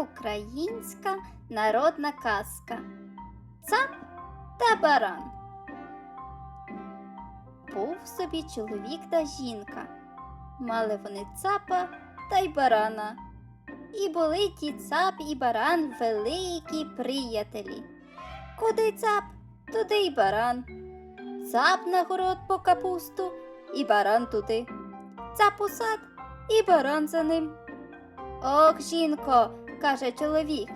Українська народна казка Цап та баран. Був собі чоловік та жінка. Мали вони цапа та й барана. І були ті цап і баран великі приятелі. Куди цап, туди й баран. Цап на город по капусту, і баран туди. Цап у сад, і баран за ним. Ох, жінко, каже чоловік,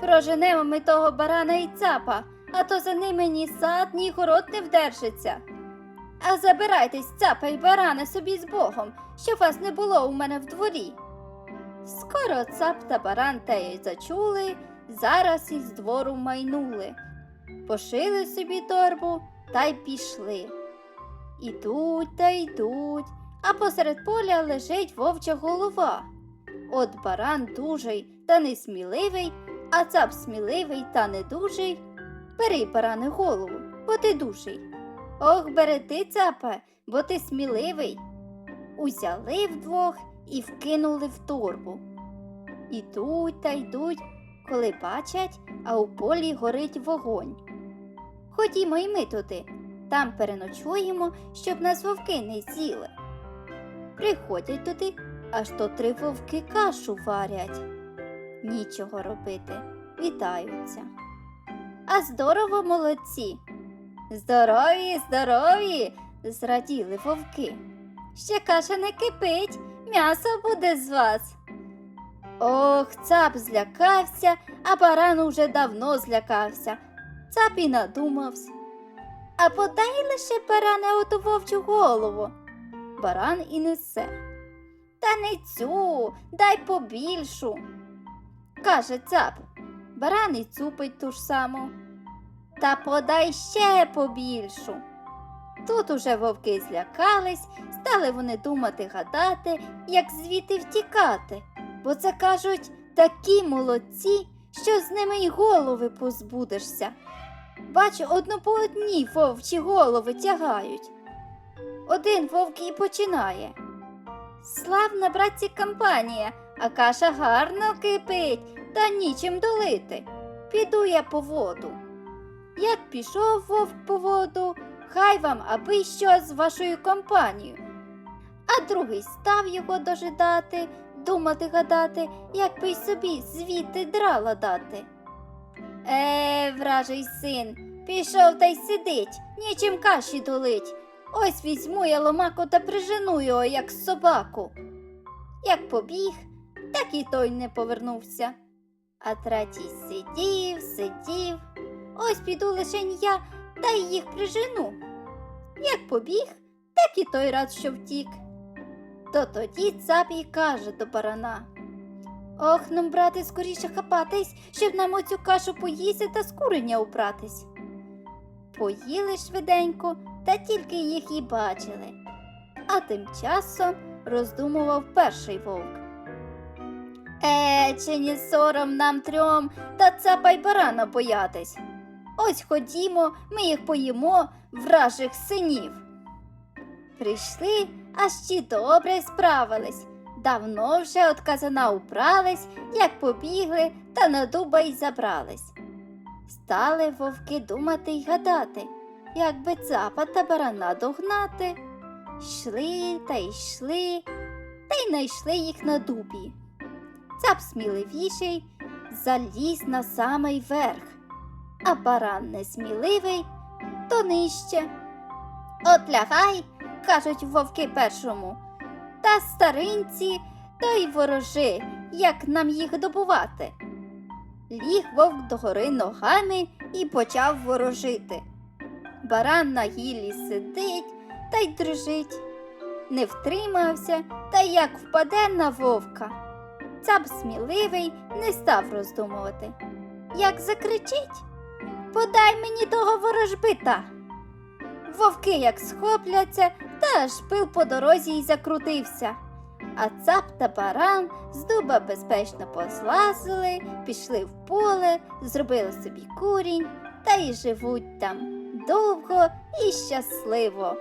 проженемо ми того барана і цапа, а то за ними ні сад, ні город не вдержиться. А забирайтесь, цапа й баране собі з Богом, щоб вас не було у мене в дворі. Скоро цап та баран те зачули, зараз із двору майнули. Пошили собі торбу та й пішли. Ідуть та йдуть, а посеред поля лежить вовча голова. От баран дужий та несміливий, а цап сміливий та недужий. Бери, баране, голову, бо ти дужий. Ох, бери ти, цапе, бо ти сміливий. Узяли вдвох і вкинули в торбу. Ідуть та йдуть, коли бачать, а у полі горить вогонь. Ходімо й ми туди, там переночуємо, щоб нас вовки не з'їли. Приходять туди, аж то три вовки кашу варять. Нічого робити, вітаються. А здорово молодці. Здорові, здорові, зраділи вовки. Ще каша не кипить, м'ясо буде з вас. Ох, цап злякався, а баран уже давно злякався. Цап і надумався. А подай лише баране оту вовчу голову. Баран і несе. Та не цю, дай побільшу. Каже цап. Баран і цупить ту ж саму. Та подай ще побільшу. Тут уже вовки злякались, стали вони думати гадати, як звідти втікати, бо це кажуть такі молодці, що з ними й голови позбудешся. Бачу, одну по одній вовчі голови тягають. Один вовк і починає. Славна, братці, компанія, а каша гарно кипить, та нічим долити. Піду я по воду. Як пішов вовк по воду, хай вам аби що з вашою компанією. А другий став його дожидати, думати гадати, як би й собі звідти драла дати. Е, вражий син, пішов та й сидить, нічим каші долить. Ось візьму я ломаку та прижену його, як собаку. Як побіг, так і той не повернувся. А третій сидів, сидів. Ось піду лишень я та їх прижену. Як побіг, так і той рад, що втік. То тоді цап і каже до барана. Ох, нам, брате, скоріше хапатись, щоб нам оцю кашу поїсти та з куреня убратись. Поїли швиденько, та тільки їх і бачили. А тим часом роздумував перший вовк. Е, чи не сором нам трьом та цапа й барана боятись. Ось ходімо, ми їх поїмо вражих синів. Прийшли, аж ті добре справились. Давно вже от казана убрались, як побігли та на дуба й забрались. Стали вовки думати й гадати, як би цапа та барана догнати. Йшли та йшли, та й найшли їх на дубі. Цап сміливіший заліз на самий верх, а баран несміливий то нижче. От лягай, кажуть вовки першому, та старинці, та й ворожи, як нам їх добувати. Ліг вовк догори ногами і почав ворожити. Баран на гіллі сидить та й дрижить. Не втримався, та як впаде на вовка. Цап сміливий не став роздумувати. Як закричить, подай мені того ворожбита. Вовки як схопляться, та аж пил по дорозі й закрутився. А цап та баран з дуба безпечно позлазили, пішли в поле, зробили собі курінь та й живуть там довго і щасливо.